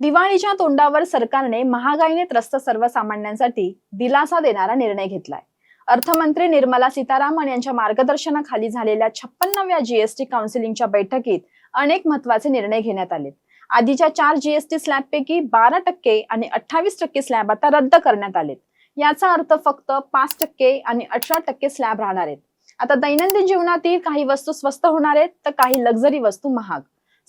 दिवाळीच्या तोंडावर सरकारने महागाईने त्रस्त सर्वसामान्यांसाठी दिलासा देणारा निर्णय घेतलाय. अर्थमंत्री निर्मला सीतारामन यांच्या मार्गदर्शनाखाली झालेल्या छप्पन्नव्या जीएसटी काउन्सिलिंगच्या बैठकीत अनेक महत्त्वाचे निर्णय घेण्यात आले आधीच्या चार जीएसटी स्लॅबपैकी बारा टक्के आणि अठ्ठावीस टक्के स्लॅब आता रद्द करण्यात आलेत. याचा अर्थ फक्त पाच टक्के आणि अठरा टक्के स्लॅब राहणार आहेत. आता दैनंदिन जीवनातील काही वस्तू स्वस्त होणार आहेत तर काही लक्झरी वस्तू महाग.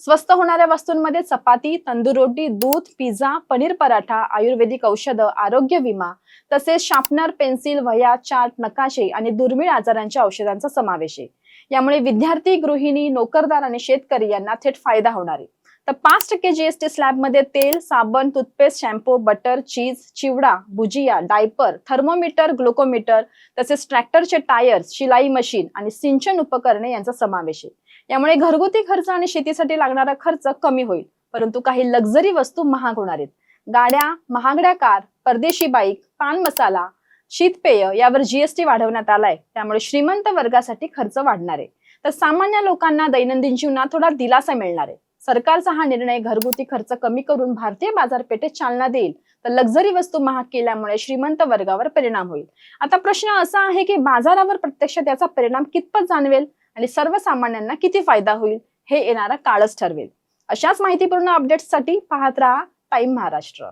स्वस्त होणाऱ्या वस्तूंमध्ये चपाती तंदूर रोटी दूध पिझ्झा पनीर पराठा आयुर्वेदिक औषधं आरोग्य विमा तसेच शार्पनर पेन्सिल वह्या चार्ट नकाशे आणि दुर्मिळ आजारांच्या औषधांचा समावेश आहे. यामुळे विद्यार्थी गृहिणी नोकरदार आणि शेतकरी यांना थेट फायदा होणार आहे. तर पाच टक्के जीएसटी स्लॅबमध्ये तेल साबण toothpaste shampoo butter cheese chivda bhujia diaper thermometer glucometer तसेच ट्रॅक्टरचे टायर्स शिलाई मशीन आणि सिंचन उपकरणे यांचा समावेश आहे. यामुळे घरगुती खर्च आणि शेतीसाठी लागणारा खर्च कमी होईल परंतु काही लक्झरी वस्तू महाग होणार आहेत. गाड्या महागड्या कार परदेशी बाईक पान मसाला शीतपेय यावर जीएसटी वाढवण्यात आलाय. त्यामुळे श्रीमंत वर्गासाठी खर्च वाढणार आहे. तर सामान्य लोकांना दैनंदिन जीवनात थोडा दिलासा मिळणार आहे. सरकारचा हा निर्णय घरगुती खर्च कमी करून भारतीय बाजारपेठेत चालना देईल. तर लक्झरी वस्तू महाग केल्यामुळे श्रीमंत वर्गावर परिणाम होईल. आता प्रश्न असा आहे की बाजारावर प्रत्यक्ष त्याचा परिणाम कितपत जाणवेल? आणि सर्वसामान्यांना किती फायदा होईल? हे येणारा काळच ठरवेल. अशाच माहितीपूर्ण अपडेट्ससाठी पाहत राहा टाइम महाराष्ट्र.